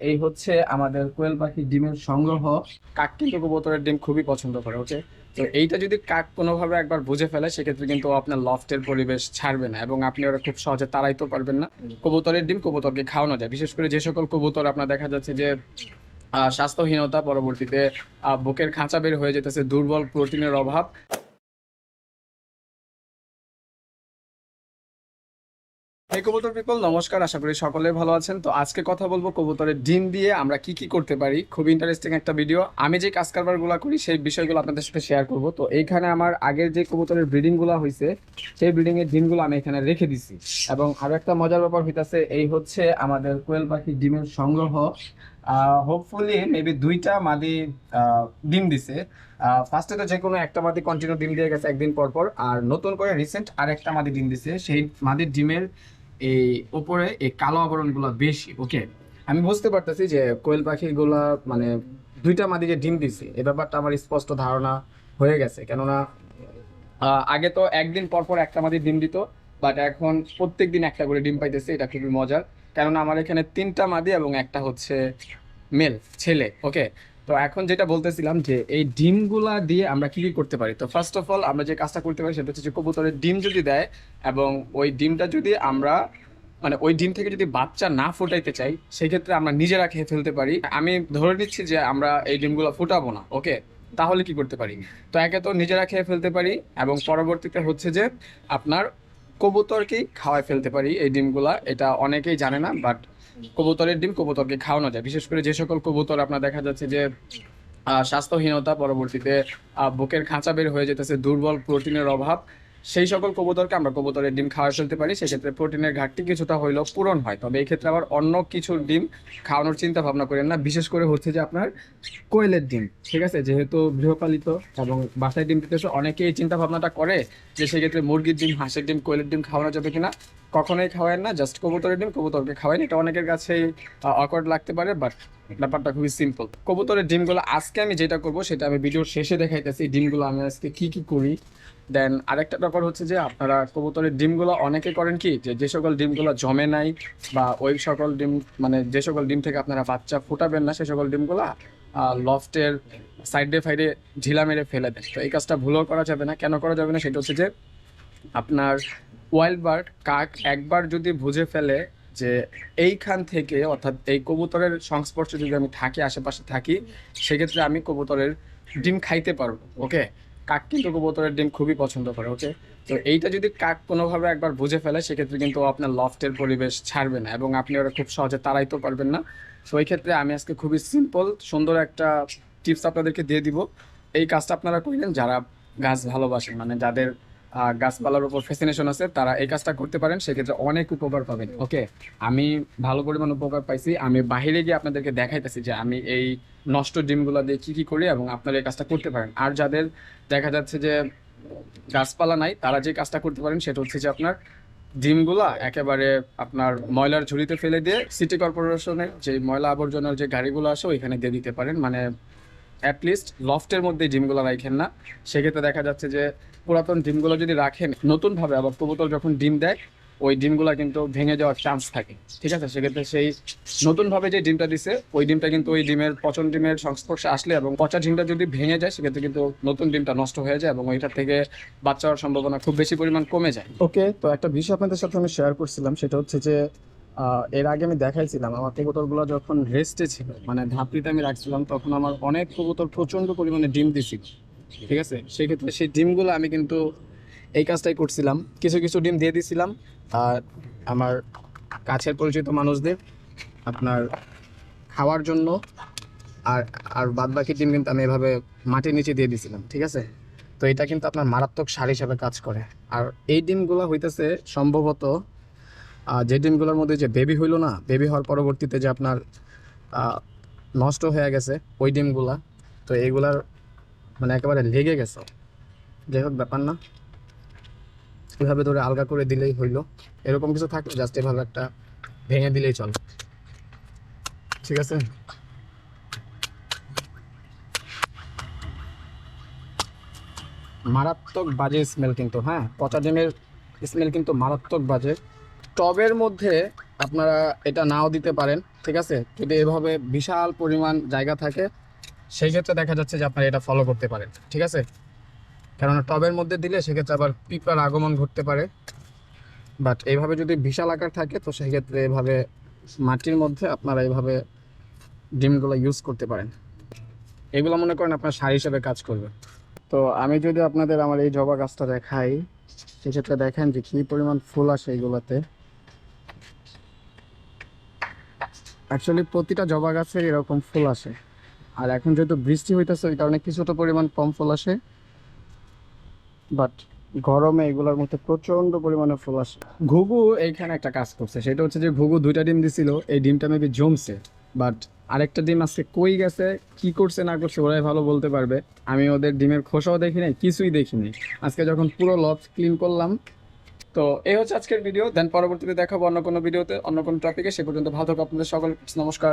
এই হচ্ছে আমাদের কোয়েল পাখির ডিমের সংগ্রহ। কাক কিন্তু কবুতরের ডিম খুবই পছন্দ করে ওকে তো এইটা যদি কাক কোনোভাবে একবার বুঝে ফেলে, সেক্ষেত্রে কিন্তু আপনার লফটের পরিবেশ ছাড়বে না এবং আপনি ওরা খুব সহজে তাড়াইতে পারবেন না। কবুতরের ডিম কবুতরকে খাওয়ানো যায়। বিশেষ করে যে সকল কবুতর আপনার দেখা যাচ্ছে যে স্বাস্থ্যহীনতা পরবর্তীতে বুকের খাঁচা বের হয়ে যেতেছে, দুর্বল প্রোটিনের অভাব। এই কবুতর পিপল নমস্কার, আশা করি সকলে ভালো আছেন। তো আজকে কথা বলব কবুতরের ডিম দিয়ে আমরা কি কি করতে পারি। খুব ইন্টারেস্টিং একটা ভিডিও আমি যে কাজ কারবারগুলো করি, সেই বিষয়গুলো আপনাদের সাথে শেয়ার করব। তো এইখানে আমার আগের যে কবুতরের ব্রিডিংগুলো হয়েছে সেই ব্রিডিং এর ডিমগুলো আমি এখানে রেখে দিছি। এবং আরও একটা মজার ব্যাপার হইতাছে, এই হচ্ছে আমাদের কোয়েল পাখি ডিমের সংগ্রহ। হোপফুলি মেবি দুইটা মাদি ডিম দিছে। ফার্স্টে তো যে কোনো একটা মাদি কন্টিনিউ ডিম দিয়ে গেছে একদিন পর পর। আর নতুন করে রিসেন্ট আর একটা মাদি ডিম দিছে। সেই মাদির ডিমের এই উপরে এই কালো আবরণগুলো বেশি ওকে আমি বুঝতে পারতেছি যে কোয়েল পাখিগুলা মানে দুইটা মাদি যে ডিম দিছে। এ ব্যাপারটা আমার স্পষ্ট ধারণা হয়ে গেছে। কেননা আগে তো একদিন পর পর একটা মাদি ডিম দিত। বাট এখন প্রত্যেক দিন একটা করে ডিম পাইতেছে, এটা খুবই মজার। কেননা আমার এখানে তিনটা মাদি এবং একটা হচ্ছে মেল ছেলে ওকে তো এখন যেটা বলতেছিলাম যে এই ডিমগুলা দিয়ে আমরা কি কি করতে পারি? তো ফার্স্ট অফ অল আমরা যে কাজটা করতে পারি সেটা হচ্ছে যে কবুতরের ডিম যদি দেয় এবং ওই ডিমটা যদি আমরা মানে ওই ডিম থেকে যদি বাচ্চা না ফোটাইতে চাই, সেক্ষেত্রে আমরা নিজেরা খেয়ে ফেলতে পারি। আমি ধরে নিচ্ছি যে আমরা এই ডিমগুলো ফোটাবো না ওকে তাহলে কি করতে পারি? তো একে তো নিজেরা খেয়ে ফেলতে পারি এবং পরবর্তীতে হচ্ছে যে আপনার কবুতরকেই খাওয়ায় ফেলতে পারি এই ডিমগুলা, এটা অনেকেই জানে না বাট কবুতরের ডিম কবুতরকে খাওয়ানো যায়। বিশেষ করে যে সকল কবুতর আপনার দেখা যাচ্ছে যে স্বাস্থ্যহীনতা পরবর্তীতে বুকের খাঁচা বের হয়ে যেতেছে, দুর্বল প্রোটিনের অভাব সেই সকল কবুতরকে আমরা কবুতরের ডিম খাওয়া চলতে পারি। সেক্ষেত্রে প্রোটিনের ঘাটতি কিছুটা হইলেও পূরণ হয়। তবে এই ক্ষেত্রে আবার অন্য কিছুর ডিম খাওয়ানোর চিন্তা ভাবনা করেন না। বিশেষ করে হচ্ছে যে আপনার কোয়েলের ডিম, ঠিক আছে? যেহেতু গৃহপালিত এবং বাসায় ডিম দিতেছে অনেকেই এই চিন্তা ভাবনাটা করে যে সেক্ষেত্রে মুরগির ডিম, হাঁসের ডিম, কোয়েলের ডিম খাওয়ানো যাবে কিনা। কখনোই খাওয়ায় না, জাস্ট কবুতরের ডিম, কবুতরকে খাওয়ায় এটা অনেকের কাছে অকওয়ার্ড লাগতে পারে বাট ব্যাপারটা খুবই সিম্পল কবুতরের ডিমগুলো আজকে আমি যেটা করব, সেটা আমি ভিডিওর শেষে দেখাইতেছি। ডিমগুলো আমি আজকে কি কি করি দেন আরেকটা ব্যাপার হচ্ছে যে আপনারা কবুতরের ডিমগুলো অনেকে করেন কি, যে সকল ডিমগুলো জমে নাই বা ওই সকল ডিম মানে যে সকল ডিম থেকে আপনারা বাচ্চা ফোটাবেন না, সে সকল ডিমগুলো লফটের সাইডে ফাইডে ঢিলা মেরে ফেলে দেন। তো এই কাজটা ভুলও করা যাবে না। কেন করা যাবে না সেটা হচ্ছে যে আপনার ওয়াইল্ড বার্ড কাক একবার যদি বুঝে ফেলে যে এইখান থেকে, অর্থাৎ এই কবুতরের সংস্পর্শে যদি আমি থাকি, আশেপাশে থাকি, সেক্ষেত্রে আমি কবুতরের ডিম খাইতে পারব ওকে কাক কিন্তু কবুতরের ডিম খুবই পছন্দ করে ওকে তো এইটা যদি কাক কোনোভাবে একবার বুঝে ফেলে, সেক্ষেত্রে কিন্তু আপনার লফটের পরিবেশ ছাড়বে না এবং আপনি ওরা খুব সহজে তাড়াইতেও পারবেন না। তো এই ক্ষেত্রে আমি আজকে খুবই সিম্পল সুন্দর একটা টিপস আপনাদেরকে দিয়ে দিব। এই কাজটা আপনারা করলেন যারা গাছ ভালোবাসেন মানে যাদের গাছপালার উপর ফ্যাসিনেশন আছে, তারা এই কাজটা করতে পারেন, সেক্ষেত্রে অনেক উপকার পাবেন। ওকে আমি ভালো পরিমাণ উপকার পাইছি। আমি বাইরে গিয়ে আপনাদেরকে দেখাইতেছি যে আমি এই নষ্ট ডিমগুলো দিয়ে কি কি করি এবং আপনারা এই কাজটা করতে পারেন। আর যাদের দেখা যাচ্ছে যে গাছপালা নাই, তারা যে কাজটা করতে পারেন, সেটা হচ্ছে যে আপনার ডিমগুলা একেবারে আপনার ময়লার ঝুড়িতে ফেলে দিয়ে সিটি কর্পোরেশনের যে ময়লা আবর্জনার যে গাড়িগুলো আসে ওইখানে দিয়ে দিতে পারেন। মানে অ্যাটলিস্ট লফটের মধ্যে ডিমগুলো রাখেন না। সেক্ষেত্রে দেখা যাচ্ছে যে পুরাতন ডিমগুলো যদি রাখেন, নতুনভাবে আবার কবুতর যখন ডিম দেয়, ওই ডিমগুলো কিন্তু ভেঙে যাওয়ার চান্স থাকে। ঠিক আছে? সেক্ষেত্রে সেই নতুনভাবে যে ডিমটা দিছে, ওই ডিমটা কিন্তু ওই ডিমের পচন ডিমের সংস্পর্শে আসলে এবং পচা ডিমটা যদি ভেঙে যায়, সেক্ষেত্রে কিন্তু নতুন ডিমটা নষ্ট হয়ে যায় এবং ওইটা থেকে বাচ্চা হওয়ার সম্ভাবনা খুব বেশি পরিমাণ কমে যায়। ওকে তো একটা বিষয় আপনাদের সাথে আমি শেয়ার করছিলাম, সেটা হচ্ছে যে এর আগে আমি দেখাইছিলাম, আমার কবুতরগুলো যখন রেস্টে ছিল মানে ধাপড়িতে আমি রাখছিলাম, তখন আমার অনেক কবুতর প্রচণ্ড পরিমাণে ডিম দিছিল, ঠিক আছে? সেক্ষেত্রে সেই ডিমগুলো আমি কিন্তু এই কাজটাই করছিলাম, কিছু কিছু ডিম দিয়ে দিছিলাম, আর আমার কাছের পরিচিত মানুষদের আপনার খাওয়ার জন্য, আর আর বাদ বাকি ডিম কিন্তু আমি এভাবে মাটির নিচে দিয়ে দিছিলাম, ঠিক আছে? তো এটা কিন্তু আপনার মারাত্মক সার হিসাবে কাজ করে। আর এই ডিমগুলো হইতেছে সম্ভবত যে ডিমগুলোর মধ্যে যে বেবি হইল না বেবি হওয়ার পরবর্তীতে যে আপনার নষ্ট হয়ে গেছে ওই ডিমগুলা তো এইগুলার মানে একেবারে লেগে গেছে। যাই হোক, ব্যাপার না। এভাবে ধরে আলগা করে দিলেই হইল। এরকম কিছু থাকলে জাস্ট এভাবে একটা ভেঙে দিলেই চল। ঠিক আছে? মারাত্মক বাজে স্মেল কিন্তু হ্যাঁ? পচা ডিমের স্মেল কিন্তু মারাত্মক বাজে। টবের মধ্যে আপনারা এটা নাও দিতে পারেন, ঠিক আছে? যদি এভাবে বিশাল পরিমাণ জায়গা থাকে, সেই ক্ষেত্রে দেখা যাচ্ছে যে আপনারা এটা ফলো করতে পারেন, ঠিক আছে? কেননা টবের মধ্যে দিলে সেক্ষেত্রে আবার পিঁপড়ার আগমন ঘটতে পারে। বাট এইভাবে যদি বিশাল আকার থাকে, তো সেক্ষেত্রে এভাবে মাটির মধ্যে আপনারা এইভাবে ডিমগুলো ইউজ করতে পারেন। এগুলো মনে করেন আপনার সার হিসেবে কাজ করবে। তো আমি যদি আপনাদের আমার এই জবা গাছটা দেখাই, সেক্ষেত্রে দেখেন যে কী পরিমাণ ফুল আসে এইগুলোতে। অ্যাকচুয়ালি প্রতিটা জবা গাছের এরকম ফুল আসে। আর এখন যেহেতু বৃষ্টি হইতেছে, ওই কারণে কিছুটা পরিমাণ কম ফুল আসে। বাট গরমে এগুলোর মধ্যে প্রচণ্ড পরিমাণে ফুল আসে। ঘুঘু এইখানে একটা কাজ করছে। সেটা হচ্ছে যে ঘুঘু দুইটা ডিম দিছিল, এই ডিমটা মেবি জমছে। বাট আরেকটা ডিম আজকে কই গেছে, কি করছে না করছে, ওরাই ভালো বলতে পারবে। আমি ওদের ডিমের খোসাও দেখি নাই, কিছুই দেখিনি আজকে যখন পুরো লজ ক্লিন করলাম তো এই হচ্ছে আজকের ভিডিও দেন পরবর্তীতে দেখাবো অন্য কোনো ভিডিওতে অন্য কোনো টপিকে সে পর্যন্ত ভালো থাকো আপনাদের সকল নমস্কার।